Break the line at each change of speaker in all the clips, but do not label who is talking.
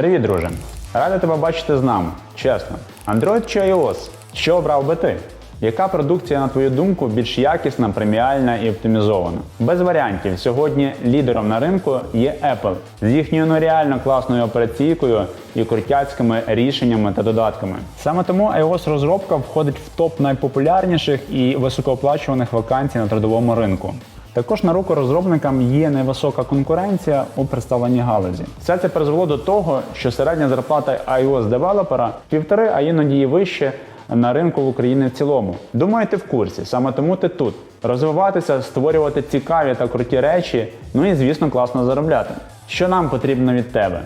Привіт, друже! Радий тебе бачити з нами. Чесно. Android чи iOS? Що обрав би ти? Яка продукція, на твою думку, більш якісна, преміальна і оптимізована? Без варіантів. Сьогодні лідером на ринку є Apple з їхньою ну, реально класною операційкою і крутяцькими рішеннями та додатками. Саме тому iOS розробка входить в топ найпопулярніших і високооплачуваних вакансій на трудовому ринку. Також на руку розробникам є невисока конкуренція у представленні галузі. Все це призвело до того, що середня зарплата iOS девелопера півтори, а іноді і вище на ринку в Україні в цілому. Думаю, ти в курсі, саме тому ти тут. Розвиватися, створювати цікаві та круті речі, ну і звісно, класно заробляти. Що нам потрібно від тебе?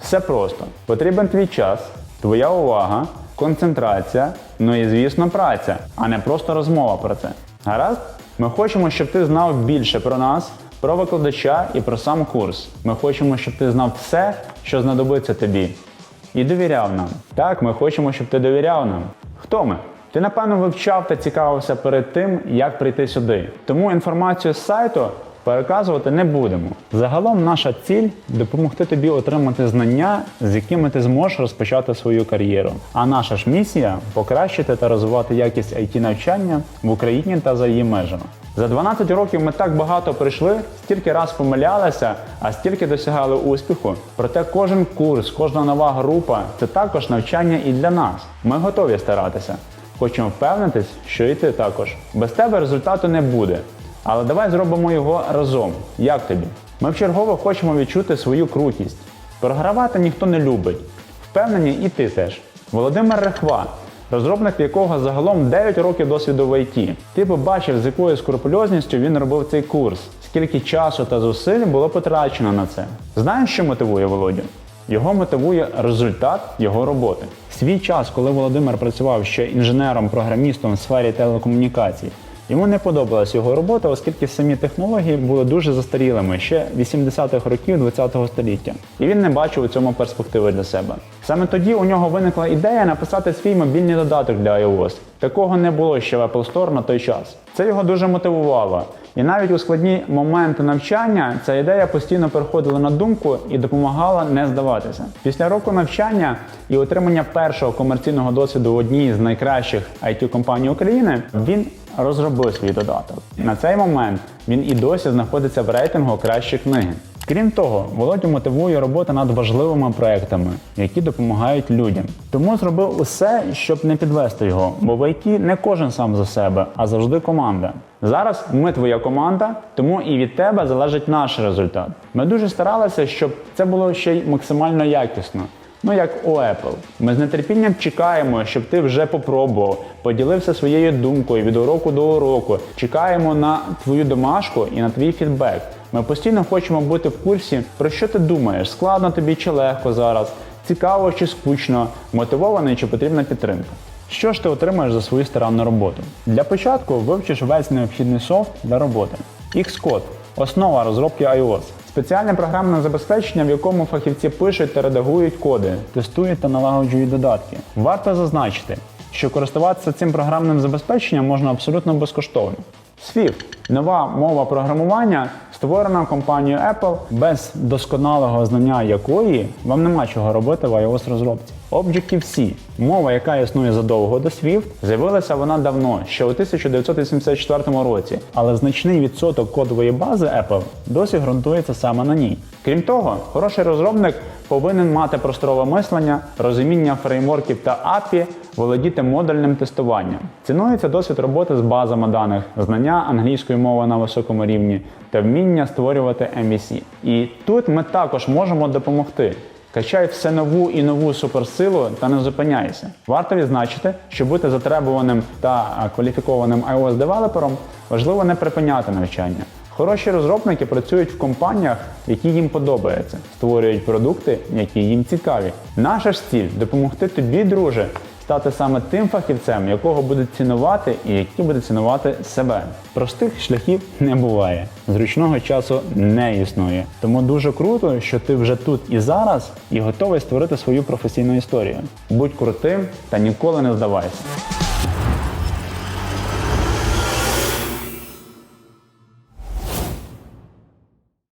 Все просто. Потрібен твій час, твоя увага, концентрація, ну і звісно, праця, а не просто розмова про це. Гаразд? Ми хочемо, щоб ти знав більше про нас, про викладача і про сам курс. Ми хочемо, щоб ти знав все, що знадобиться тобі. І довіряв нам. Так, ми хочемо, щоб ти довіряв нам. Хто ми? Ти напевно вивчав та цікавився перед тим, як прийти сюди. Тому інформацію з сайту переказувати не будемо. Загалом наша ціль допомогти тобі отримати знання, з якими ти зможеш розпочати свою кар'єру. А наша ж місія покращити та розвивати якість it навчання в Україні та за її межами. За 12 років ми так багато прийшли, стільки раз помилялися, а стільки досягали успіху. Проте кожен курс, кожна нова група це також навчання і для нас. Ми готові старатися. Хочемо впевнитись, що і ти також. Без тебе результату не буде. Але давай зробимо його разом. Як тобі? Ми вчергово хочемо відчути свою крутість. Програвати ніхто не любить. Впевнені, і ти теж. Володимир Рехва, розробник якого загалом 9 років досвіду в ІТ. Ти побачив, з якою скрупульозністю він робив цей курс, скільки часу та зусиль було потрачено на це. Знаєш, що мотивує Володю? Його мотивує результат його роботи. Свій час, коли Володимир працював ще інженером-програмістом в сфері телекомунікацій, йому не подобалась його робота, оскільки самі технології були дуже застарілими ще 80-х років ХХ століття, і він не бачив у цьому перспективи для себе. Саме тоді у нього виникла ідея написати свій мобільний додаток для iOS. Такого не було ще в Apple Store на той час. Це його дуже мотивувало. І навіть у складні моменти навчання ця ідея постійно переходила на думку і допомагала не здаватися. Після року навчання і отримання першого комерційного досвіду в одній з найкращих it компаній України він розробив свій додаток. На цей момент він і досі знаходиться в рейтингу кращої книги. Крім того, Володю мотивує робота над важливими проектами, які допомагають людям. Тому зробив усе, щоб не підвести його, бо в ІТ не кожен сам за себе, а завжди команда. Зараз ми твоя команда, тому і від тебе залежить наш результат. Ми дуже старалися, щоб це було ще й максимально якісно. Ну, як у Apple. Ми з нетерпінням чекаємо, щоб ти вже попробував, поділився своєю думкою від уроку до уроку. Чекаємо на твою домашку і на твій фідбек. Ми постійно хочемо бути в курсі, про що ти думаєш, складно тобі чи легко зараз, цікаво чи скучно, мотивований чи потрібна підтримка. Що ж ти отримаєш за свою старанну роботу? Для початку вивчиш весь необхідний софт для роботи. Xcode – основа розробки iOS. Спеціальне програмне забезпечення, в якому фахівці пишуть та редагують коди, тестують та налагоджують додатки. Варто зазначити, що користуватися цим програмним забезпеченням можна абсолютно безкоштовно. Swift – нова мова програмування, створена компанією Apple, без досконалого знання якої вам нема чого робити в iOS розробці. Objective-C – мова, яка існує задовго до Swift, з'явилася вона давно, ще у 1984 році, але значний відсоток кодової бази Apple досі ґрунтується саме на ній. Крім того, хороший розробник повинен мати просторове мислення, розуміння фреймворків та API, володіти модульним тестуванням. Цінується досвід роботи з базами даних, знання англійської мови на високому рівні та вміння створювати MVC. І тут ми також можемо допомогти. Качай все нову і нову суперсилу та не зупиняйся. Варто відзначити, що бути затребуваним та кваліфікованим iOS девелопером важливо не припиняти навчання. Хороші розробники працюють в компаніях, які їм подобаються, створюють продукти, які їм цікаві. Наша ж ціль допомогти тобі, друже, стати саме тим фахівцем, якого будуть цінувати і який буде цінувати себе. Простих шляхів не буває, зручного часу не існує. Тому дуже круто, що ти вже тут і зараз і готовий створити свою професійну історію. Будь крутим та ніколи не здавайся.